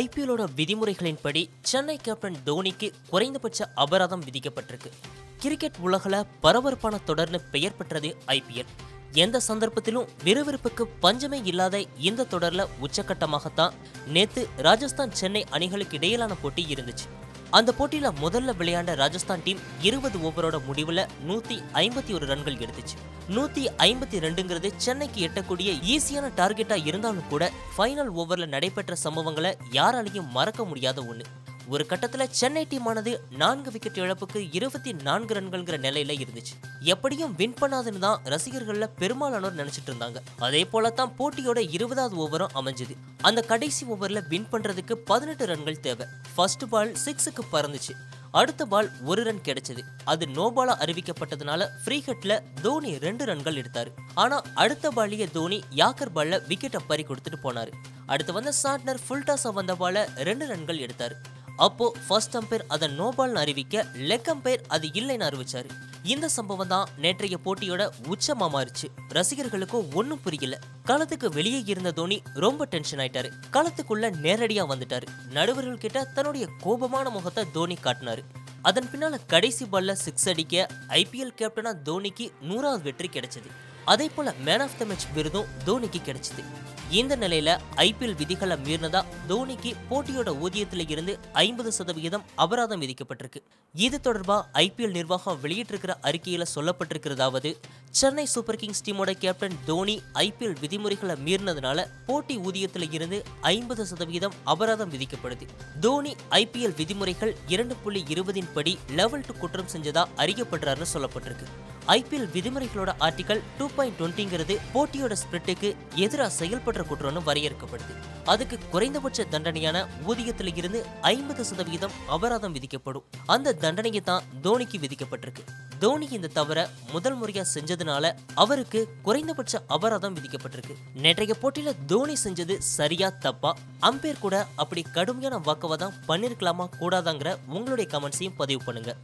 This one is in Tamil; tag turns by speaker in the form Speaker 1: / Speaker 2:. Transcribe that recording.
Speaker 1: ஐபிஎல்லோட விதிமுறைகளின்படி சென்னை கேப்டன் தோனிக்கு குறைந்தபட்ச அபராதம் விதிக்கப்பட்டிருக்கு. கிரிக்கெட் உலகில் பரபரப்பான தொடர்னு பெயர் பெற்றது ஐபிஎல் எந்த சந்தர்ப்பத்திலும் விறுவிறுப்புக்கு பஞ்சமே இல்லாத இந்த தொடரில் உச்சக்கட்டமாகத்தான் நேற்று ராஜஸ்தான் சென்னை அணிகளுக்கு இடையிலான போட்டி இருந்துச்சு. அந்த போட்டியில முதல்ல விளையாண்ட ராஜஸ்தான் டீம் இருபது ஓவரோட முடிவுல நூத்தி ஐம்பத்தி ஒரு ரன்கள் எடுத்துச்சு. நூத்தி ஐம்பத்தி ரெண்டுங்கிறது சென்னைக்கு எட்டக்கூடிய ஈஸியான டார்கெட்டா இருந்தாலும் கூட ஃபைனல் ஓவர்ல நடைபெற்ற சம்பவங்களை யாராலையும் மறக்க முடியாத ஒன்று ஒரு கட்டத்துல சென்னை டீமானது நான்கு விக்கெட் இழப்புக்கு இருபத்தி நான்கு ரன்கள்ங்கிற நிலையில இருந்துச்சு. எப்படியும் வின் பண்ணாதுன்னு தான் ரசிகர்கள்ல பெரும்பாலானோர் நினைச்சிட்டு இருந்தாங்க. அதே போல தான் போட்டியோட இருபதாவது ஓவரும் அமைஞ்சது. அந்த கடைசி ஓவர்ல வின் பண்றதுக்கு பதினெட்டு ரன்கள் தேவை. ஃபர்ஸ்ட் பால் சிக்ஸுக்கு பறந்துச்சு. அடுத்த பால் ஒரு ரன் கிடைச்சது. அது நோ பாலா அறிவிக்கப்பட்டதுனால ஃப்ரீ ஹிட்ல தோனி ரெண்டு ரன்கள் எடுத்தாரு. ஆனா அடுத்த பாலியே தோனி யாக்கர் பால்ல விக்கெட்டை பறி கொடுத்துட்டு போனாரு. அடுத்து வந்த சாட்னர் ஃபுல் டாஸா வந்த பால ரெண்டு ரன்கள் எடுத்தாரு. அப்போ ஃபர்ஸ்ட் அம்பையர் அதை நோபால்னு அறிவிக்க லெக் அம்பையர் அது இல்லைன்னு அறிவிச்சாரு. இந்த சம்பவம் தான் நேற்றைய போட்டியோட உச்சமா மாறிச்சு. ரசிகர்களுக்கும் ஒன்றும் புரியல. களத்துக்கு வெளியே இருந்த தோனி ரொம்ப டென்ஷன் ஆயிட்டாரு. களத்துக்குள்ள நேரடியா வந்துட்டாரு. நடுவர்கள் கிட்ட தன்னுடைய கோபமான முகத்தை தோனி காட்டினாரு. அதன் பின்னால கடைசி பால்ல சிக்ஸ் அடிக்க ஐபிஎல் கேப்டனா தோனிக்கு நூறாவது வெற்றி கிடைச்சது. அதே போல மேன் ஆஃப் த மேட்ச் விருதும் தோனிக்கு கிடைச்சது. இந்த நிலையில ஐபிஎல் விதிகளை மீறினதா தோனிக்கு போட்டியோட ஊதியத்துல இருந்து ஐம்பது சதவிகிதம் அபராதம் விதிக்கப்பட்டிருக்கு. இது தொடர்பா ஐபிஎல் நிர்வாகம் வெளியிட்டிருக்கிற அறிக்கையில சொல்லப்பட்டிருக்கிறதாவது சென்னை சூப்பர் கிங்ஸ் டீமோட கேப்டன் தோனி ஐபிஎல் விதிமுறைகளை மீறினதுனால போட்டி ஊதியத்தில் இருந்து ஐம்பது சதவீதம் அபராதம் விதிக்கப்படுது. தோனி ஐபிஎல் விதிமுறைகள் இரண்டு புள்ளி இருபதின் படி லெவல் டூ குற்றம் செஞ்சதா அறியப்படுறாருன்னு சொல்லப்பட்டிருக்கு. ஐபிஎல் விதிமுறைகளோட ஆர்டிகல் டூ பாயிண்ட் டுவெண்ட்டிங்கிறது போட்டியோட ஸ்பிரிட்டுக்கு எதிராக செயல்படுற குற்றம்னு வரையறுக்கப்படுது. அதுக்கு குறைந்தபட்ச தண்டனையான ஊதியத்தில் இருந்து ஐம்பது சதவீதம் அபராதம் விதிக்கப்படும். அந்த தண்டனையை தான் தோனிக்கு விதிக்கப்பட்டிருக்கு. தோனி இந்த தவற முதல் முறையா செஞ்சதுனால அவருக்கு குறைந்தபட்ச அபராதம் விதிக்கப்பட்டிருக்கு. நேற்றைய போட்டியில தோனி செஞ்சது சரியா தப்பா? அம்பேர் கூட அப்படி கடுமையான வாக்குவாதம் பண்ணிருக்கலாமா கூடாதாங்கிற உங்களுடைய கமெண்ட்ஸையும் பதிவு பண்ணுங்க.